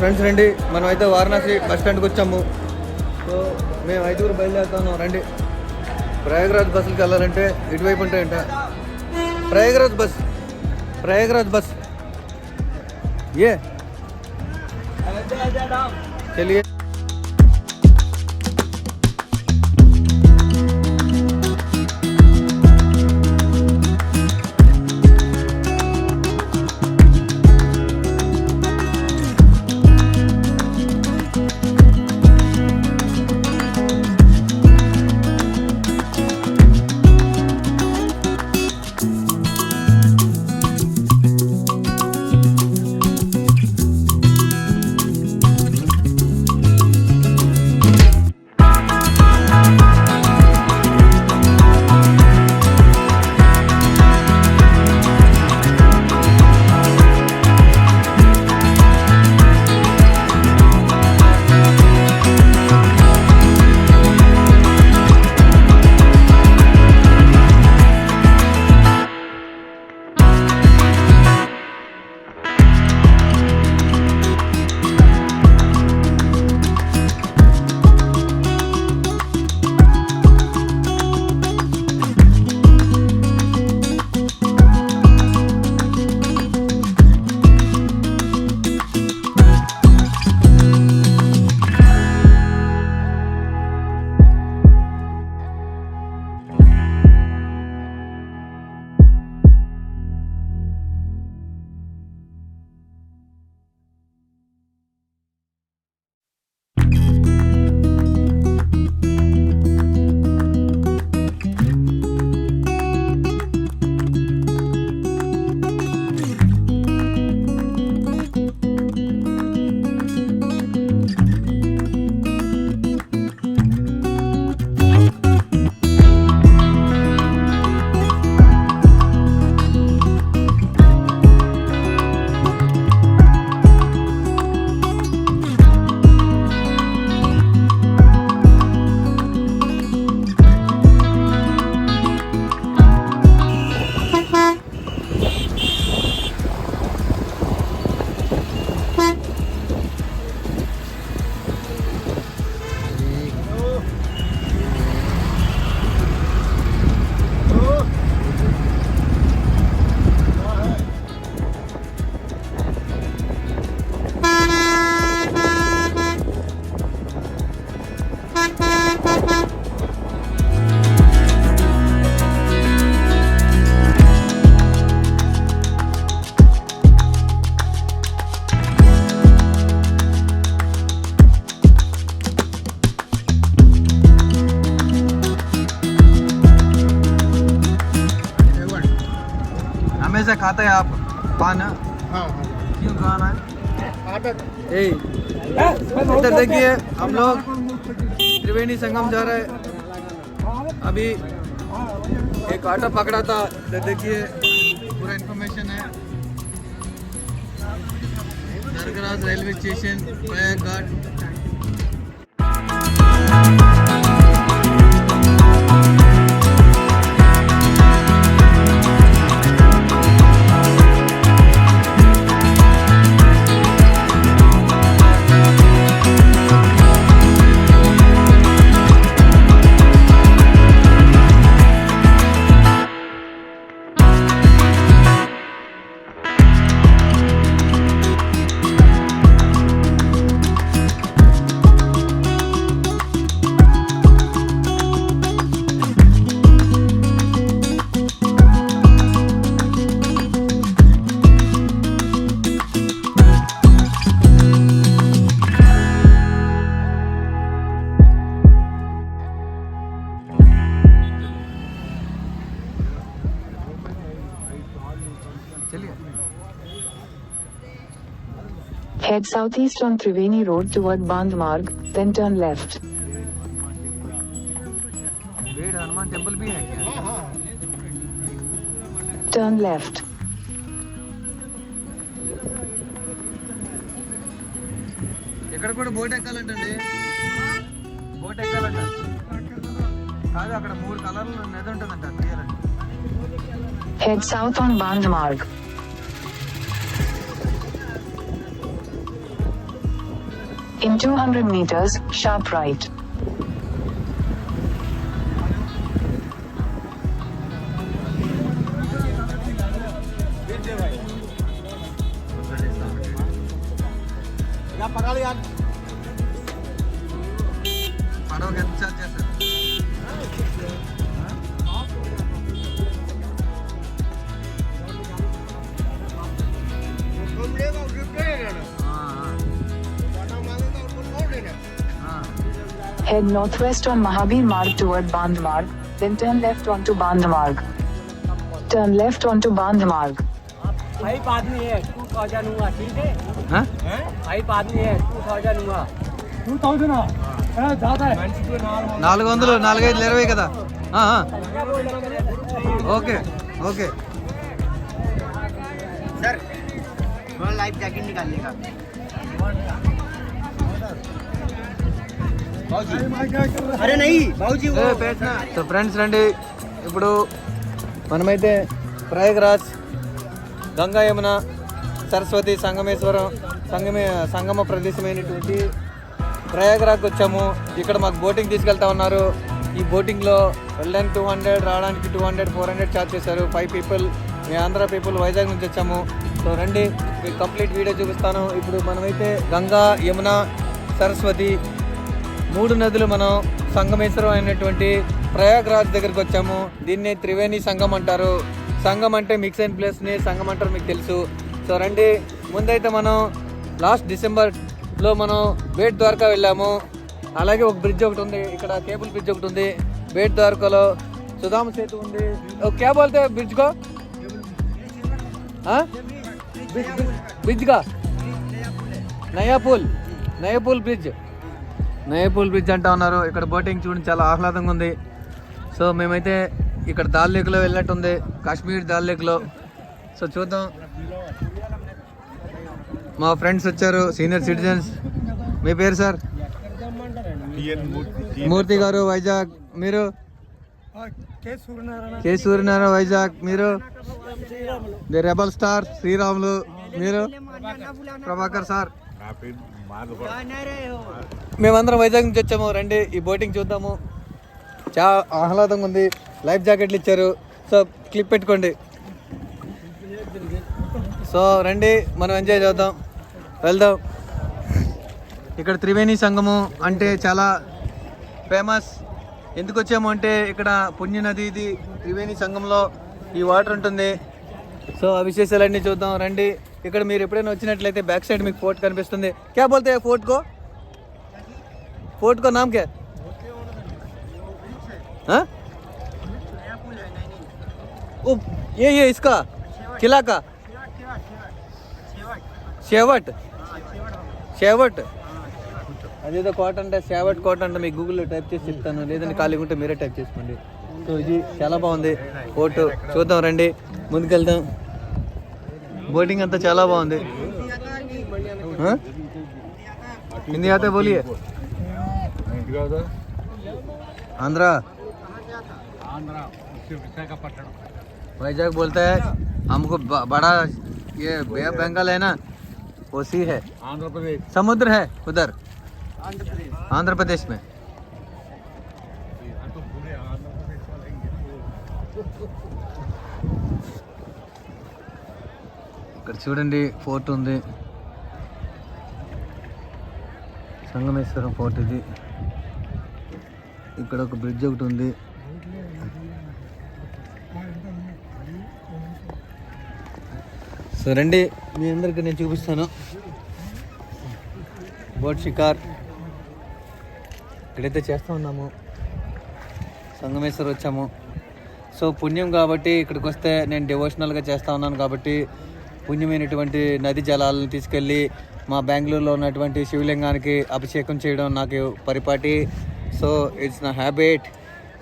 Friends రండి మనం అయితే వారణాసి బస్ స్టాండ్కి వచ్చాము సో మేము ఐదుగురు బయలుదేరుతున్నాం రండి ప్రయాగరాజ్ బస్సులకి వెళ్ళాలంటే ఇటువైపు ఉంటాయంట ప్రయాగరాజ్ బస్ ప్రయాగరాజ్ బస్ ఏ తెలియదు हमेशा खाते हैं आप पान क्यों खाना है? इधर देखिए हम लोग त्रिवेणी संगम जा रहे हैं। अभी एक ऑटो पकड़ा था इधर देखिए पूरा इन्फॉर्मेशन है। Railway station Prayagghat Head southeast on Triveni Road toward Bandmarg, then turn left. Turn left. ఇక్కడ కూడా బోట్ ఎక్కాలంటండి బోట్ ఎక్కాలంట కాదు అక్కడ మూడు కలర్లు నెద ఉంటుందంట head south on Bandh Marg In 200 meters, sharp right. Head northwest on Mahabir Marg toward Bandh Marg, then turn left onto Bandh Marg. Turn left onto Bandh Marg. Five आदमी है two thousand हुआ ठीक है ఆ? Five आदमी है two thousand हुआ two thousand ज्यादा है నాలుగు వందలు నాలుగైదు ఇరవై కదా ఆ, ఆ. ఓకే ఓకే सर थोड़ा लाइफ जैकेट సో ఫ్రెండ్స్ రండి. ఇప్పుడు మనమైతే ప్రయాగరాజ్ గంగా యమున సరస్వతి సంగమేశ్వరం సంగమే సంగమ ప్రదేశమైనటువంటి ప్రయాగరాజ్కి వచ్చాము. ఇక్కడ మాకు బోటింగ్ తీసుకెళ్తా ఉన్నారు. ఈ బోటింగ్లో వెళ్ళడానికి టూ హండ్రెడ్ రావడానికి two hundred four hundred charge చేశారు. ఫైవ్ పీపుల్ మీ ఆంధ్ర పీపుల్ వైజాగ్ నుంచి వచ్చాము. సో రండి మీకు కంప్లీట్ వీడియో చూపిస్తాను. ఇప్పుడు మనమైతే గంగా యమున సరస్వతి మూడు నదులు మనం సంగమేశ్వరం అయినటువంటి ప్రయాగ్రాజ్ దగ్గరికి వచ్చాము. దీన్ని త్రివేణి సంఘం అంటారు. సంఘం అంటే మిక్స్ అయిన ప్లేస్ని సంఘం అంటారు మీకు తెలుసు. సో రండి ముందైతే మనం లాస్ట్ డిసెంబర్లో మనం బేట్ ద్వారకా వెళ్ళాము. అలాగే ఒక బ్రిడ్జ్ ఒకటి ఉంది ఇక్కడ కేబుల్ బ్రిడ్జ్ ఒకటి ఉంది బేట్ ద్వారకాలో సుధామ సేతు ఉంది. ఒక క్యా బోల్తే బ్రిడ్జ్ కో? బ్రిడ్జ్ నయా పూల్ నయా పూల్ బ్రిడ్జ్ నయపూల్ బ్రిడ్జ్ అంటా ఉన్నారు. ఇక్కడ బోటింగ్ చూడండి చాలా ఆహ్లాదంగా ఉంది. సో మేమైతే ఇక్కడ దాల్ లేక్లో వెళ్ళినట్టుంది కాశ్మీర్ దాల్ లేక్లో. సో చూద్దాం. మా ఫ్రెండ్స్ వచ్చారు సీనియర్ సిటిజన్స్. మీ పేరు సార్? మూర్తి. గారు వైజాగ్. మీరు? కే సూర్యనారాయణ. వైజాగ్. మీరు? The rebel star Sriramulu. మీరు? ప్రభాకర్ సార్ మేమందరం వైజాగ్ నుంచి వచ్చాము రండి ఈ బోటింగ్ చూద్దాము. చాలా ఆహ్లాదంగా ఉంది లైఫ్ జాకెట్లు ఇచ్చారు. సో క్లిప్ పెట్టుకోండి. సో రండి మనం ఎంజాయ్ చేద్దాం. వెళ్దాం. ఇక్కడ త్రివేణి సంగము అంటే చాలా ఫేమస్ ఎందుకు వచ్చాము అంటే ఇక్కడ పుణ్య నది ఇది త్రివేణి సంగంలో ఈ వాటర్ ఉంటుంది. సో ఆ విశేషాలన్నీ చూద్దాం రండి ఇక్కడ మీరు ఎప్పుడైనా వచ్చినట్లయితే బ్యాక్ సైడ్ మీకు ఫోర్ట్ కనిపిస్తుంది క్యా బోల్తే ఫోర్ట్ కో ఫోర్ట్ కో నామ్ క్యా हाँ? ओ ये ये इसका किला का शेवट షేవట్ అదేదో కోట అంటే షేవట్ కోట అంటే మీకు గూగుల్లో టైప్ చేసి చెప్తాను లేదంటే ఖాళీగా ఉంటే మీరే టైప్ చేసుకోండి సో ఇది చాలా బాగుంది ఫోటో చూద్దాం రండి ముందుకెళ్దాం బోటింగ్ అంతా చాలా బాగుంది हाँ? హిందీ ఆతే బోలియే ఆంధ్ర వైజాగ్ बोलता है हमको ब- बड़ा ये बे ऑफ बंगाल है ना वो सी है आंध्र प्रदेश समुद्र है उधर आंध्र प्रदेश में ఇక్కడ చూడండి ఫోర్ట్ ఉంది. సంగమేశ్వరం ఫోర్ట్ ఇది. ఇక్కడ ఒక బ్రిడ్జ్ ఒకటి ఉంది. సో రండి మీ అందరికి నేను చూపిస్తాను. బోట్ షికార్. ఇక్కడైతే చేస్తూ ఉన్నాము. సంగమేశ్వరం వచ్చాము. సో పుణ్యం కాబట్టి ఇక్కడికి వస్తే నేను డివోషనల్గా చేస్తూ ఉన్నాను కాబట్టి పుణ్యమైనటువంటి నది జలాలను తీసుకెళ్ళి మా బెంగళూరులో ఉన్నటువంటి శివలింగానికి అభిషేకం చేయడం నాకు పరిపాటి. సో ఇట్స్ నా హ్యాబిట్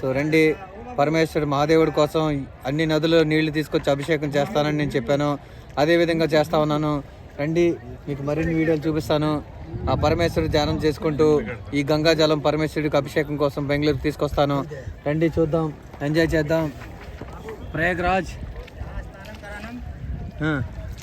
సో రండి పరమేశ్వరుడు మహాదేవుడి కోసం అన్ని నదులు నీళ్ళు తీసుకొచ్చి అభిషేకం చేస్తానని నేను చెప్పాను. అదే విధంగా చేస్తా ఉన్నాను. రండి మీకు మరిన్ని వీడియోలు చూపిస్తాను. ఆ పరమేశ్వరుడు ధ్యానం చేసుకుంటూ ఈ గంగా జలం పరమేశ్వరుడికి అభిషేకం కోసం బెంగళూరు తీసుకొస్తాను. రండి చూద్దాం. ఎంజాయ్ చేద్దాం. ప్రయాగ్రాజ్.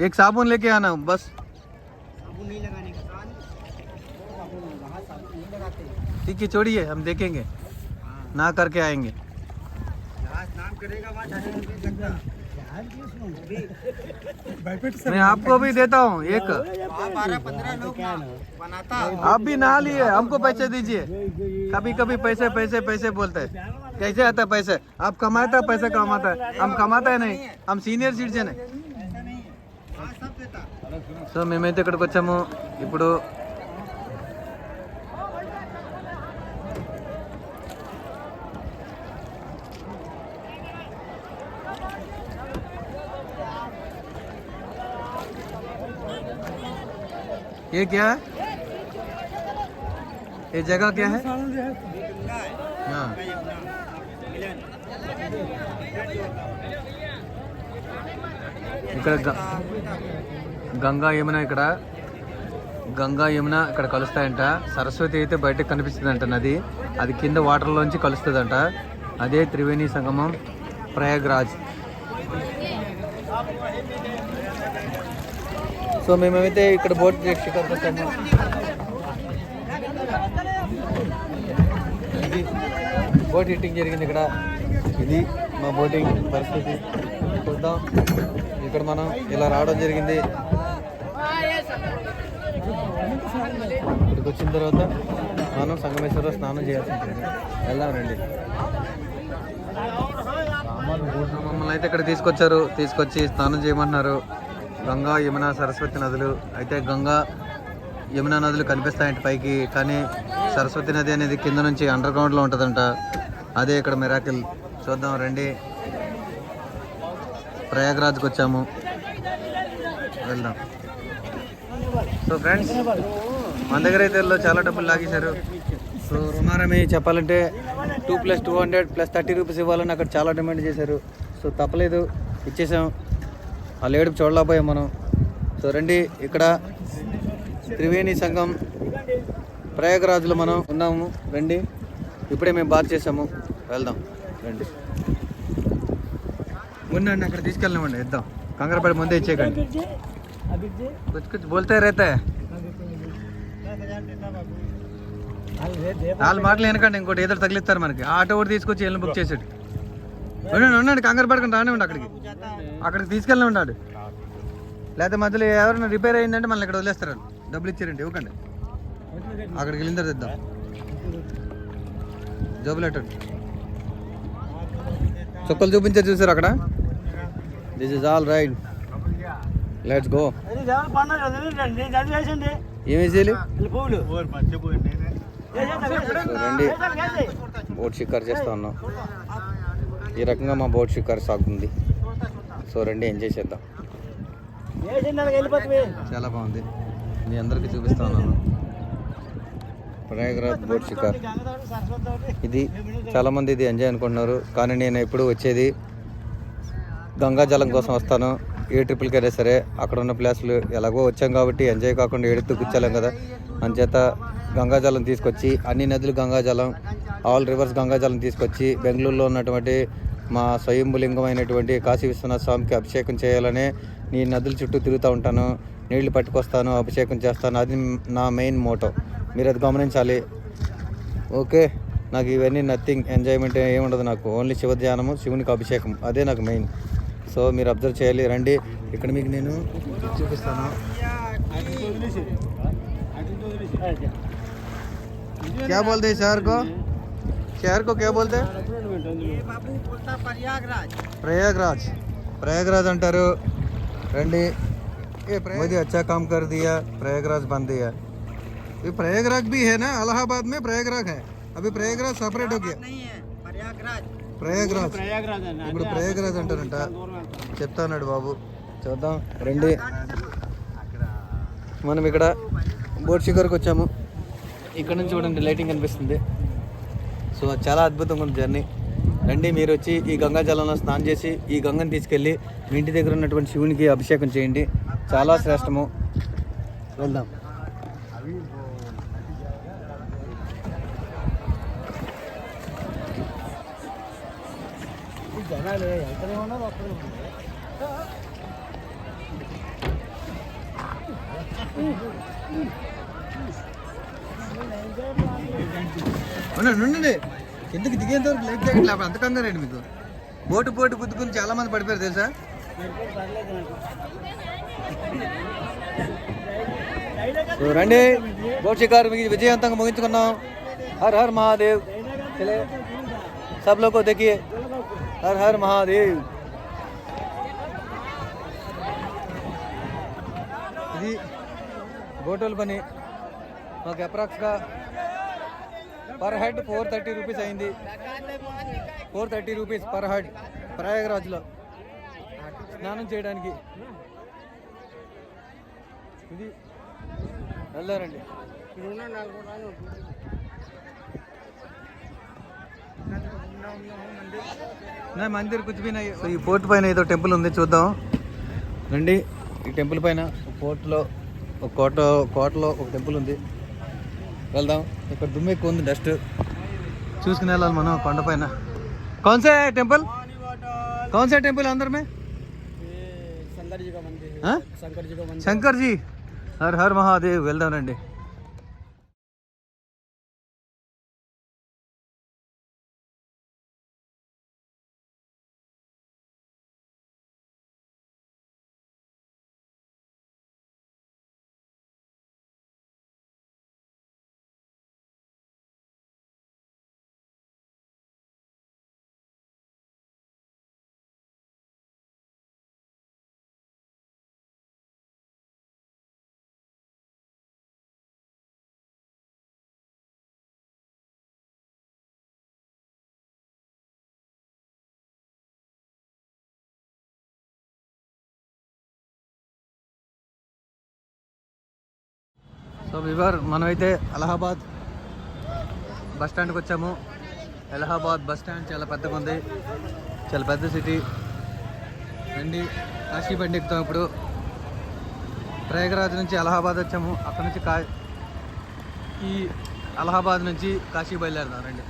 एक साबुन लेके आना बस। साबुन नहीं लगाने का ठीक है छोड़िए हम देखेंगे। ना करके आएँगे। मैं आपको भी देता हूँ एक। आप भी नहा लिए हमको पैसे दीजिए। कभी कभी पैसे पैसे पैसे बोलते हैं। कैसे आता है पैसे? आप कमाता पैसे कमाता है। हम कमाता है नहीं। हम सीनियर सिटीजन है। సో మేమైతే ఇక్కడికి వచ్చాము ఇప్పుడు ये क्या है ये जगह क्या है हाँ ఇక్కడ గ- గంగా యమున ఇక్కడ. గంగా యమున ఇక్కడ కలుస్తాయంట. సరస్వతి అయితే బయటకు కనిపిస్తుందంట నది. అది కింద వాటర్లోంచి కలుస్తుందంట. అదే త్రివేణి సంగమం ప్రయాగ్రాజ్. సో మేమైతే ఇక్కడ బోట్ శిఖర్కి ఇది బోట్ హిట్టింగ్ జరిగింది ఇక్కడ. ఇది మా బోటింగ్ పరిస్థితి. చూద్దాం. ఇక్కడ మనం ఇలా రావడం జరిగింది. ఇక్కడికి వచ్చిన తర్వాత మనం సంగమేశ్వర స్నానం చేయాల్సి ఉంటుంది. వెళ్దాం రండి. మమ్మల్ని అయితే ఇక్కడ తీసుకొచ్చారు. తీసుకొచ్చి స్నానం చేయమంటున్నారు. గంగా యమున సరస్వతి నదులు. అయితే గంగా యమున నదులు కనిపిస్తాయంట పైకి కానీ సరస్వతి నది అనేది కింద నుంచి అండర్ గ్రౌండ్లో ఉంటుందంట. అదే ఇక్కడ మిరాకిల్ చూద్దాం రండి. ప్రయాగ్రాజ్కి వచ్చాము. వెళ్దాం. సో ఫ్రెండ్స్ మన దగ్గర అయితే చాలా డబ్బులు లాగేశారు. సో రుమారమి చెప్పాలంటే two plus two hundred plus thirty rupees ఇవ్వాలని అక్కడ చాలా డిమాండ్ చేశారు. సో తప్పలేదు. ఇచ్చేసాం. ఆ లేడు చూడలేకపోయాం మనం. సో రండి. ఇక్కడ త్రివేణి సంఘం ప్రయాగరాజులో మనం ఉన్నాము. రండి. ఇప్పుడే మేము బాత్ చేసాము. వెళ్దాం. రండి. ఉన్నాండి అక్కడ తీసుకెళ్ళమండి ఇద్దాం. కంగారపడి ముందే ఇచ్చేయకండి. కుచ్చు కుచ్చు బోల్తే రేతే. నాలుగు మాటలు వెనకండి ఇంకోటి ఏదో తగిలిస్తారు మనకి. ఆటో కూడా తీసుకొచ్చి వెళ్ళి బుక్ చేసాడు. ఉన్నాడు ఉన్నాడు కంగారు పడకుండా రానివ్వండి అక్కడికి. అక్కడికి తీసుకెళ్ళి ఉన్నాడు లేదా మధ్యలో ఎవరైనా రిపేర్ అయిందంటే మనల్ని ఇక్కడ వదిలేస్తారు. డబ్బులు ఇచ్చారండి ఇవ్వకండి. అక్కడికి వెళ్ళిన తర్వాత ఇద్దాం. జబ్బులు ఎట్టండి. చుక్కలు చూపించారు చూసారు అక్కడ? This is all right let's go ఏమి చేయాలి రండి బోట్ షికార్ చేస్తా ఉన్నాం ఈ రకంగా మా బోట్ షికార్ సాగుతుంది సో రండి ఎంజాయ్ చేద్దాం చాలా బాగుంది మీ అందరికీ చూపిస్తా ఉన్నాను ప్రయాగరాజ్ బోట్ షికార్ ఇది చాలామంది ఇది ఎంజాయ్ అనుకుంటున్నారు కానీ నేను ఎప్పుడు వచ్చేది గంగాజలం కోసం వస్తాను. ఏ ట్రిపుల్కి అయినా సరే అక్కడ ఉన్న ప్లేస్లు ఎలాగో వచ్చాం కాబట్టి ఎంజాయ్ కాకుండా ఏడుతూ కూర్చోలేం కదా. అంచేత గంగాజలం తీసుకొచ్చి అన్ని నదులు గంగాజలం ఆల్ రివర్స్ గంగాజలం తీసుకొచ్చి బెంగళూరులో ఉన్నటువంటి మా స్వయంభులింగమైనటువంటి కాశీ విశ్వనాథ స్వామికి అభిషేకం చేయాలనే నీ నదుల చుట్టూ తిరుగుతూ ఉంటాను. నీళ్ళు పట్టుకొస్తాను అభిషేకం చేస్తాను. అది నా మెయిన్ మోటో. మీరు అది గమనించాలి. ఓకే. నాకు ఇవన్నీ నథింగ్. ఎంజాయ్మెంట్ ఏముండదు నాకు. ఓన్లీ శివ ధ్యానము శివునికి అభిషేకం. అదే నాకు మెయిన్. सो मेर अबर्व చేయాలి. रही इकड़ी మీకు चूपा क्या बोलते शहर को शहर को क्या बोलते प्रयागराज प्रयागराज अटर रही मोदी अच्छा काम कर दिया प्रयागराज बन दिया ये प्रयागराज भी है ना अलाहाबाद में प्रयागराज है अभी प्रयागराज सेपरेट हो गया नहीं है प्रयागराज ప్రయాగరాజ్. ఇప్పుడు ప్రయాగరాజ్ అంటారంట. చెప్తాన్నాడు బాబు. చూద్దాం రండి. మనం ఇక్కడ బోట్ షికార్కి వచ్చాము. ఇక్కడ నుంచి చూడండి లైటింగ్ కనిపిస్తుంది. సో చాలా అద్భుతంగా ఉంది జర్నీ. రండి మీరు వచ్చి ఈ గంగా జలంలో స్నానం చేసి ఈ గంగను తీసుకెళ్ళి మీ ఇంటి దగ్గర ఉన్నటువంటి శివునికి అభిషేకం చేయండి. చాలా శ్రేష్టము. వెళ్దాం జనాలు ఎక్కడే ఉన్నారు అక్కడే ఉన్నారు ఉండండి ఉండండి ఎందుకు దిగేంత వరకు లైఫ్ జాకెట్ లేకపోతే అంత కంగారు రండి మీకు బోటు బోటు గుద్దుకుని చాలా మంది పడిపోయారు తెలుసా సో రండి బోట్ షికారు మీకు విజయవంతంగా ముగించుకున్నాం హర్ హర్ మహాదేవ్ చలే सब लोग को देखिए हर हर महादेव ఇది బోటోల్ పని మాకు అప్రాక్స్గా per head four thirty rupees అయింది. Four thirty rupees per head ప్రయాగరాజ్లో. స్నానం చేయడానికి. ఇది వెళ్దారండి నా మందిర్ కుచ్ భీ నహీ సో ఈ ఫోర్ట్ పైన ఏదో టెంపుల్ ఉంది చూద్దాం. రండి ఈ టెంపుల్ పైన ఫోర్ట్లో ఒక కోట కోటలో ఒక టెంపుల్ ఉంది. వెళ్దాం. ఇక్కడ దుమ్ము ఎక్కువ ఉంది డస్ట్. చూసుకుని వెళ్ళాలి మనం కొండపైన కౌన్సే టెంపుల్? కౌన్సే టెంపుల్ అందరమే? శంకర్జీ శంకర్జీ. హర్ హర్ మహాదేవ్ వెళ్దాం రండి. సో వివర్ మనమైతే అలహాబాద్ బస్ స్టాండ్కి వచ్చాము. అలహాబాద్ బస్ స్టాండ్ చాలా పెద్దగా ఉంది. చాలా పెద్ద సిటీ రండి కాశీ బండి ఎక్కుతాం ఇప్పుడు. ప్రయాగరాజ్ నుంచి అలహాబాద్ వచ్చాము. అక్కడ నుంచి కా ఈ అలహాబాద్ నుంచి కాశీ బయలుదేరదాం రండి.